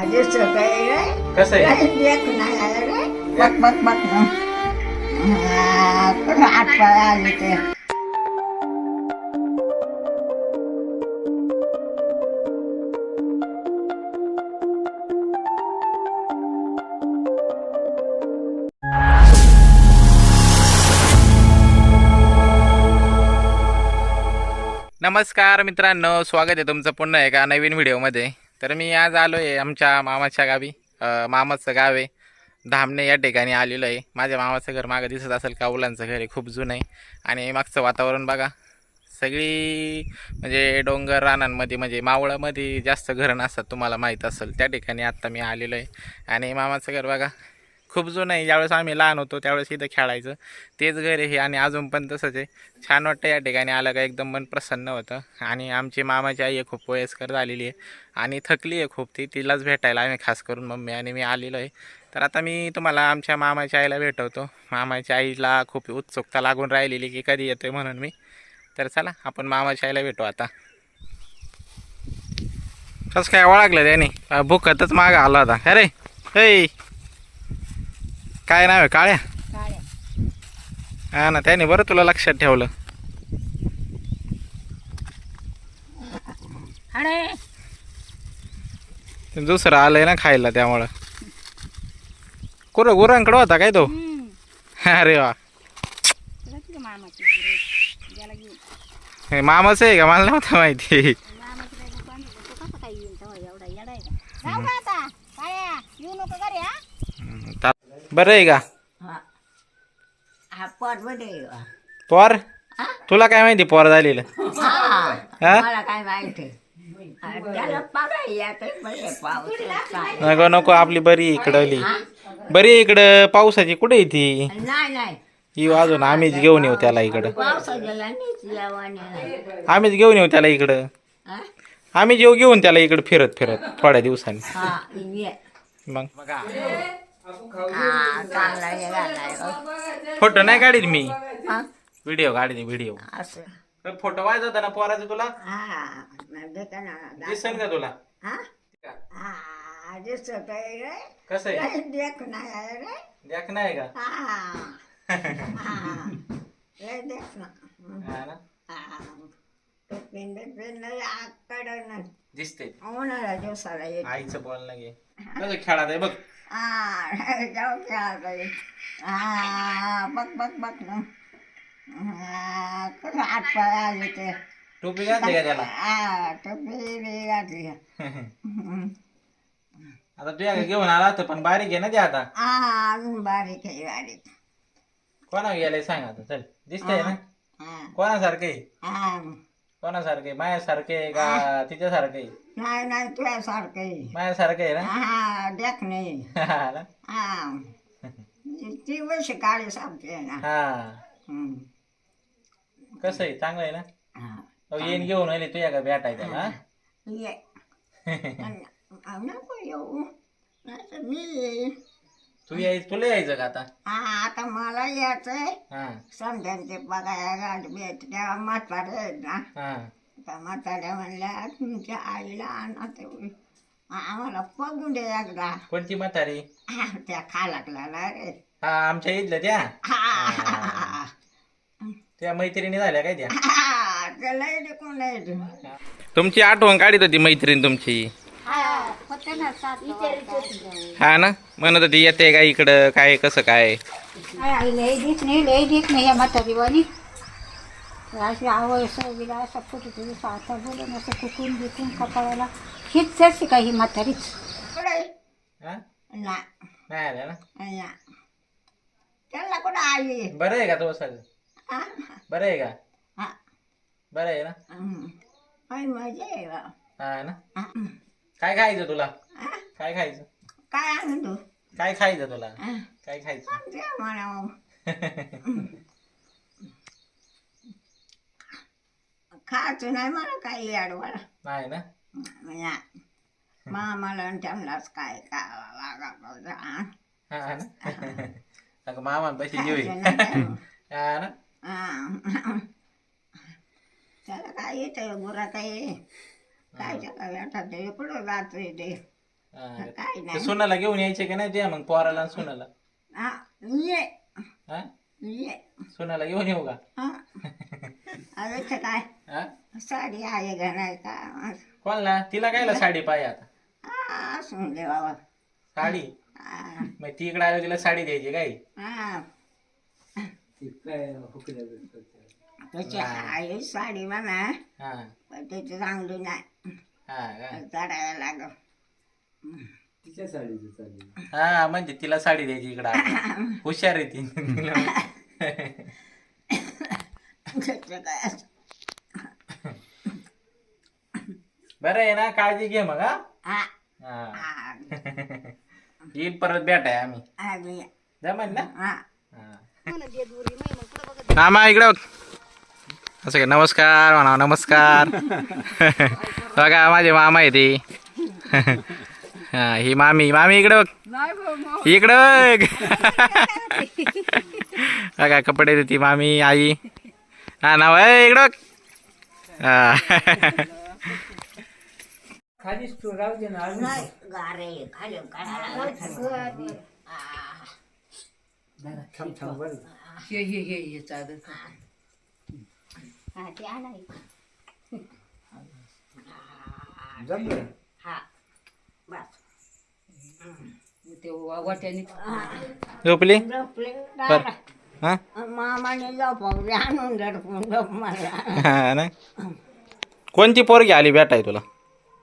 आधी सकाळी रे. कसं आहे? आले ते. नमस्कार मित्रांनो स्वागत आहे तुमचं पुन्हा एका नवीन व्हिडिओमध्ये. तर मी आज आलो आहे आमच्या मामाच्या गावी. मामाचं गाव आहे. धामणे या ठिकाणी आलेलो आहे. माझ्या मामाचं घर मागं दिसत असेल का उलांचं घर आहे. खूप जुनं आहे. आणि मागचं वातावरण बघा. सगळी म्हणजे डोंगर रानांमध्ये म्हणजे मावळामध्ये जास्त घरं नसतात तुम्हाला माहीत असेल. त्या ठिकाणी आत्ता मी आलेलो आहे. आणि मामाचं घर बघा. खूप जुनं आहे. ज्यावेळेस आम्ही लहान होतो त्यावेळेस इथं खेळायचं. तेच घर आहे हे आणि अजून पण तसंच आहे. छान वाटतं या ठिकाणी आलं का एकदम मन प्रसन्न होतं. आणि आमची मामाची आई आहे खूप वयस्कर झालेली आहे. आणि थकली आहे खूप ती तिलाच भेटायला आम्ही खास करून मम्मी आणि मी आलेलो आहे. तर आता मी तुम्हाला आमच्या मामाच्या आईला भेटवतो. मामाच्या आईला खूप उत्सुकता लागून राहिलेली की कधी येतोय म्हणून मी. तर चला आपण मामाच्या आईला भेटू आता. कसं काय ओळखलं त्याने? भुकतच मागं आला होता. अरे हे काय नाव आहे? काळ्या? हा ना त्याने बरं तुला लक्षात ठेवलं. ते दुसरं आलंय ना खायला त्यामुळं. कुरं गुरांकडं होता काय तो? अरे वा. हे मामाचं आहे का? मला नव्हतं माहिती. हम्म, ता- बरं आहे का? हा. हा पोर हा? तुला काय माहिती पोर झालेलं? हा. हा? मला काय माहिती? हा, त्याला बघा येते बरे पाऊस. काय. नको नको आपली बरी आहे इकडली बरी आहे इकडं पावसाची कुठे आहे ती? नाही नाही. येऊ अजून आम्हीच घेऊन येऊ त्याला इकडं. नीच आम्हीच घेऊन येऊ त्याला इकडं. हा? आम्ही जेव घेऊन त्याला इकडं फिरत फिरत थोड्या दिवसांनी. हा, ये. मग? बघा. हा चांगला हे घालाय फोटो नाही काढीत मी. व्हिडिओ काढते व्हिडिओ. असं. फोटो वाजत होता ना पोराचा तुला? हा ना दिसन का तुला? हा? हा दिसत आहे रे. कसं आहे? देख नाही आहे रे. देख नाही का? हा. हा लय ना. हा ना? हा. पिंड पिंड आकडं दिसते उन्हाळ्या दिवसाला येत आईचं बोलणं घे. कसं खेळात आहे? बघ. जाऊ हा बघ बघ बघ ना. कसं हात पाय आले ते? टोपी घातली का त्याला? हा टोपी बी घातली. आता तुझ्या घेऊन आला तर पण बारीक आहे ना ते आता. हा अजून बारीक आहे बारीक. कोणा गेलंय सांग आता चल. दिसतंय ना? हा. कोणासारखं आहे? हा. कोणासारखं? मायासारखं आहे का तिच्यासारखं? नाही नाही तुझ्यासारखं. मायासारखं आहे ना? हा देख नाही हा ना? हा. ती वशी काळी सारखी आहे ना. हा. हम्म. कसं आहे? चांगलं आहे ना? हा. अहो, येईन घेऊन आले तुझ्या का भेटाय त्याला? हा? ये. नको येऊ. मी येईन. तू यायच तुला यायचं का आता? हा आता मला यायचंय. हा. समजायचे बघायला गाठ भेट त्या म्हातारे आहेत ना. हा. त्या म्हाताऱ्या म्हणल्या तुमच्या आईला आणा तेवढी आम्हाला बघून दे एकदा. कोणती म्हातारी? हा, त्या खालाकला रे. हा आमच्या इथलं त्या? हा. त्या मैत्रिणी झाल्या काय त्या? हा, कोण तुमची आठवण काढीत होती मैत्रीण तुमची. हा ना? म्हणत होती येते का इकडं? काय कसं काय? लय नाही लय नाही या अशी आवड सगळीला असं फुटत होती आता बोलून असं कुकून बिकून कपाळाला हीच जशी का ही म्हातारीच? कुठे? हा? ना. नाही आल्या ना? ना. त्याला कुठं आई बरं आहे का तो सगळं? हा? बरं आहे का? हा. बरं आहे ना? हम्म. मजा आहे बा. हा ना? हा. काय खायचं तुला? काय खायचं? काय आणू तू? काय खायचं तुला? काय खायचं? ते म्हणा खायचं नाही मला काही अडवाळ नाही ना? मामाला आणि त्यांनाच काय हा ना? अगं मामा पैसे जीव खायचं नाही. हा ना? हा. त्याला काय येतं गुरा काय? काय ते ते हा. काय ते नाही. सोनाला घेऊन यायचे का नाही द्या मग पोराला आणि सोनाला? हा ये. हा? ये. सोनाला घेऊन येऊ का? हा. अरे काय? हा? साडी आहे का नाही का? कोणला? तिला कायला साडी पाहिजे आता? हा असून दे बाबा. साडी? हा. मग ती इकडे आली तिला साडी द्यायची काय? हा. त्याची आहे साडी म्हणा. हा. पण त्याची चांगली नाही. हा का? चढायला लागल. हा म्हणजे तिला साडी द्यायची इकडं हुशार आहे ती. तिला त्याचं काय असं. बरं आहे ना काळजी घे मग हा? हा. हा. हा येईल परत भेटाय आम्ही. आम्ही. जमेल ना? हा. मामा इकडं बघ. असं काय? नमस्कार म्हणा नमस्कार. बघा माझे मामा आहे ते. हा ही मामी. मामी इकडं बघ. इकडं बघ. बघा कपडे देते मामी आई. हा नाव आहे इकडं बघ. हा. हा. ते झोपली? झोपले. बर. हा? मामाने झोपवले आणून दडपून झोप मला हा ना? कोणती पोरगी आली भेटाय तुला?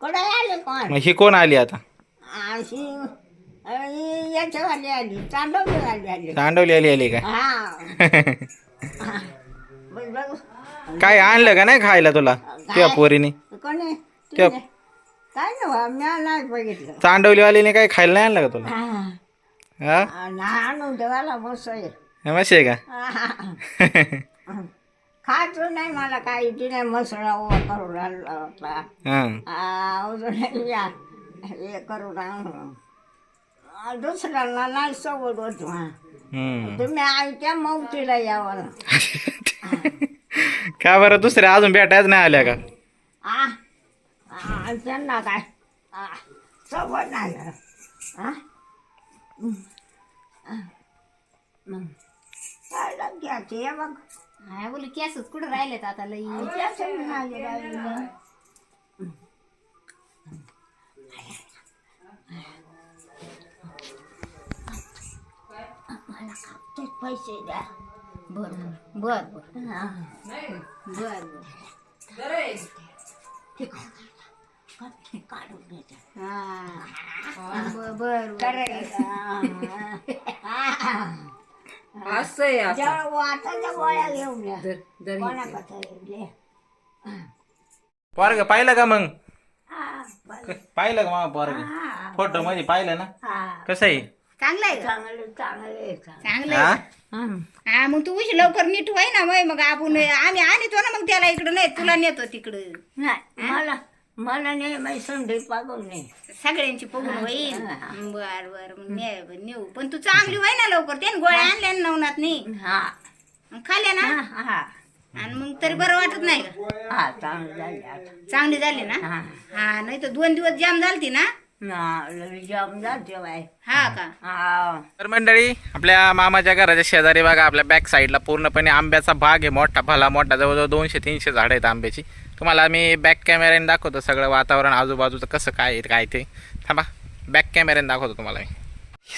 कडे आले कोण? मग ही कोण आली आता? अशी याच्यावाली आली चांदवली आली आली. तांडवली आली आली का? हा. बघ बघ काय आणलं का नाही खायला तुला? तुझ्या पोरीने. कोणी? त्या-? काय ना मी नाही बघितलं. तांडवली वालीने काय खायला नाही आणलं का तुला? हा. हा? आणून देवाला हे मस्त आहे. का? खायचं नाही मला काही तिने मसळा उभा करून होता. हा. अजून या हे करून आणू. आ, दुसऱ्यांना नाही सवड होत हा. तुम्ही आईच्या मौतीला यावं. का बरं दुसऱ्या अजून भेटायच नाही आल्या का आ आ, त्यांना काय आ, नाही ना. आ? हं. आ. मग काय घ्यायचे हे बघ हा बोल केसच कुठं राहिलेत आता लई त्याचं नाही राहिलं. मला कापतेच पैसे द्या बर बर. बर. बर. हा. असं आहे आता. जेव्हा वाटायच्या गोळ्या घेऊन या. दर- दर कोणाकडे येले पोरग पाहिलं का मग? हा बरं. पाहिलं का मग पोरग? हा, फोटो मध्ये पाहिलं ना? हा. कसं आहे? चांगलं आहे का? चांगलं चांगलं चांगलं. हा? आहे हं. मग तू उशी लवकर नीट व्हाय ना मग मग आपण आम्ही आणतो ना मग त्याला इकडं नाही तुला नेतो तिकडं. नाही मला मला नाही माझी संधी पागल नाही. सगळ्यांची बघून होईल? बर बर मग ने- नेऊ. पण तू चांगली व्हाय ना लवकर त्याने गोळ्या आणल्या ना नवनात नाही हा. मग खाल्ल्या ना? हा हा. आणि मग तरी बरं वाटत नाही. का हा चांगलं झालं आता. चांगली झाली ना? हा. हा नाही तर दोन दिवस जाम झालती ना? हा का? हा. तर मंडळी आपल्या मामाच्या घराच्या शेजारी बघा आपल्या बॅक साईडला पूर्णपणे आंब्याचा बाग आहे मोठा भला मोठा जवळजवळ दोनशे तीनशे झाडं आहेत आंब्याची. तुम्हाला मी बॅक कॅमेऱ्याने दाखवतो सगळं वातावरण आजूबाजूचं कसं काय आहे काय ते. थांबा बॅक कॅमेऱ्याने दाखवतो तुम्हाला मी.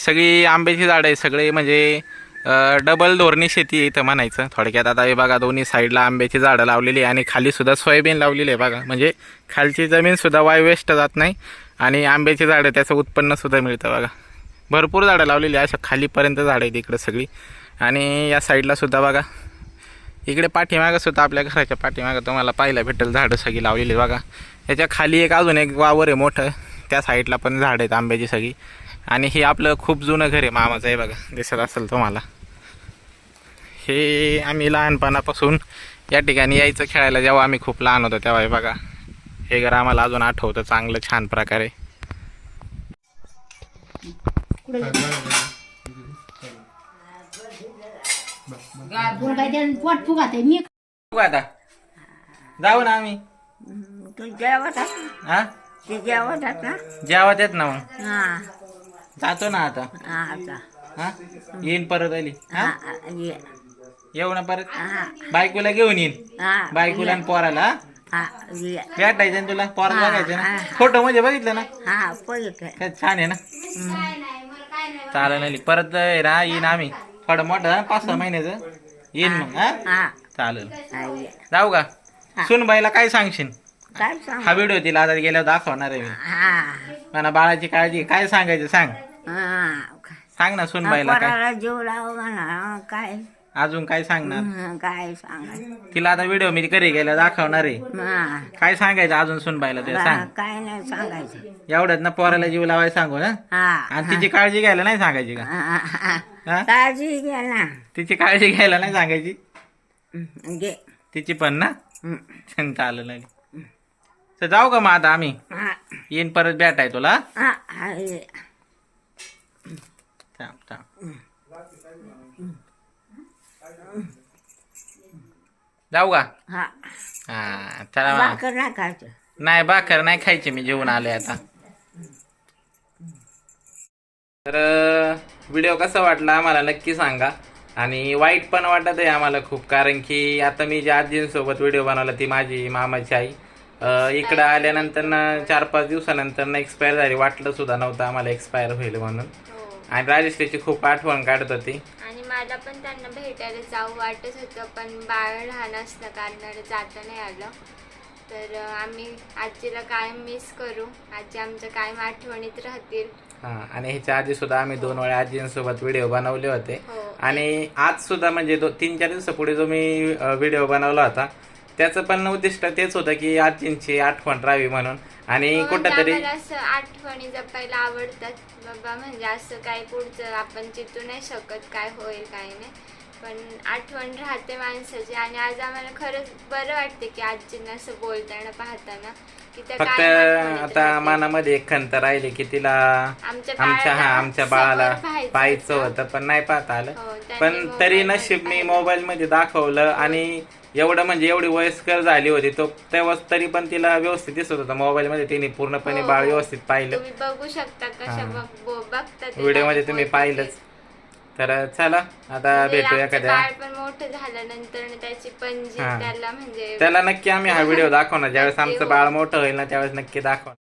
सगळी आंब्याची झाडं आहे सगळे म्हणजे डबल धोरणी शेती इथं म्हणायचं. थोडक्यात आता हे बघा दोन्ही साईडला आंब्याची झाडं लावलेली आहे आणि खाली सुद्धा सोयाबीन लावलेली आहे बघा. म्हणजे खालची जमीनसुद्धा वाय वेस्ट जात नाही. आणि आंब्याची झाडं त्याचं उत्पन्नसुद्धा मिळतं बघा. भरपूर झाडं लावलेली अशा खालीपर्यंत झाडं आहेत इकडं सगळी. आणि या साईडलासुद्धा बघा. इकडे पाठीमागं सुद्धा आपल्या घराच्या पाठीमागं तुम्हाला पाहायला भेटेल झाडं सगळी लावलेली बघा. याच्या खाली एक अजून एक वावर आहे मोठं. त्या साईडला पण झाडं आहेत आंब्याची सगळी. आणि हे आपलं खूप जुनं घर आहे मामाचं आहे बघा. दिसत असेल तुम्हाला. हे आम्ही लहानपणापासून या ठिकाणी यायचं खेळायला जेव्हा आम्ही खूप लहान होतो तेव्हा बघा. हे घर आम्हाला अजून आठवतं चांगलं छान प्रकारे. तुला काय त्यानं पोट फुगात आहे मी बघू आता जाऊ ना आम्ही. हं, तू जेवत? हा? ते ना जेवत येत ना मग. हा. जातो ना आता. हा आता. हा? येईन परत आली. हा? हा हा, ये. येऊ ना परत? हा. बायकोला घेऊन येईन. हा बायकोला आणि पोराला हा? हा भेटायचं ना तुला? पोरा बघायचं ना. फोटो म्हणजे बघितलं ना? हा काय छान आहे ना? चालेल नाही परत ना येईन आम्ही. थोडं मोठं पाच सहा महिन्याचं. येईन मग हा? चालेल. जाऊ का? सुनबाईला काय सांगशील? काय सांग? हा व्हिडिओ तिला आता गेल्यावर दाखवणार आहे मी. हा. मला बाळाची काळजी काय सांगायचं सांग. हा सांग ना सुनबाईला काय. पोराला जीव लाव काय? अजून काय सांगणार? हं, काय सांगायचं? तिला आता व्हिडिओ मी घरी गेल्या दाखवणार आहे. काय सांगायचं अजून सुनबाईला ते सांग. काय नाही सांगायचं. एवढ्यात ना पोराला जीव लावायला सांगू ना? हा आणि तिची काळजी घ्यायला नाही सांगायची का? हा, हा. हा? काळजी घ्या ना. तिची काळजी घ्यायला नाही सांगायची? हं, घे. तिची पण ना? हं. चालेल नाही तर जाऊ का मग आता आम्ही? हा. येईन परत भेटाय तुला. हा हा ये. थांब थांब. जाऊ का? हा. हा चला मग. भाकर नाही खायचं. नाही भाकर नाही खायची मी जेवून आलोय आता. तर व्हिडिओ कसा वाटला आम्हाला नक्की सांगा. आणि वाईट पण वाटत आहे आम्हाला खूप कारण की आता मी ज्या आजींसोबत व्हिडिओ बनवला ती माझी मामाची आई. अं, इकडं आल्यानंतर ना चार पाच दिवसानंतर ना एक्सपायर झाली. वाटलं सुद्धा नव्हतं आम्हाला एक्सपायर होईल म्हणून. आणि राजेश्रीची खूप आठवण काढत होती. आणि मला पण त्यांना भेटायला जाऊ वाटत होतं पण बाळ लहान असल्या कारणाने जाता नाही आलं. तर आम्ही आजीला कायम मिस करू. आजी आमच्या कायम आठवणीत राहतील. हा आणि ह्याच्या आधी सुद्धा आम्ही दोन वेळा आजींसोबत व्हिडिओ बनवले होते. हो. आणि आज सुद्धा म्हणजे दो तीन चार दिवसापुढे जो मी व्हिडिओ बनवला होता त्याचं पण उद्दिष्ट तेच होतं की आजींची आठवण राहावी म्हणून. आणि कुठंतरी आम्हाला असं आठवणी जपायला आवडतात बाबा म्हणजे असं काय पुढचं आपण चितू नाही शकत काय होईल काय नाही. पण आठवण राहते माणसाची आणि आज आम्हाला खरंच बरं वाटते की आजींना असं बोलताना पाहताना की त्या फक्त आता. मनामध्ये एक खंत राहिली की तिला आमच्या आमच्या हा आमच्या बाळाला पाहायचं होतं. पण नाही पाहता आलं हो, पण तरी नशीब मी. मोबाईल मध्ये दाखवलं आणि एवढं म्हणजे एवढी वयस्कर झाली होती तो तेव्हा तरी पण तिला व्यवस्थित दिसत होतं मोबाईल मध्ये तिने पूर्णपणे हो, बाळ हो. व्यवस्थित पाहिलं बघू शकता कशा बघता व्हिडिओमध्ये तुम्ही पाहिलंच. तर चला आता म्हणजे भेटू आमचं एखाद्या बाळ पण मोठं झाल्यानंतर न त्याची पणजी हा. त्याला म्हणजे त्याला नक्की आम्ही हा व्हिडिओ दाखवणार ज्यावेळेस आमचं हो. बाळ मोठं होईल ना त्यावेळेस नक्की दाखवणार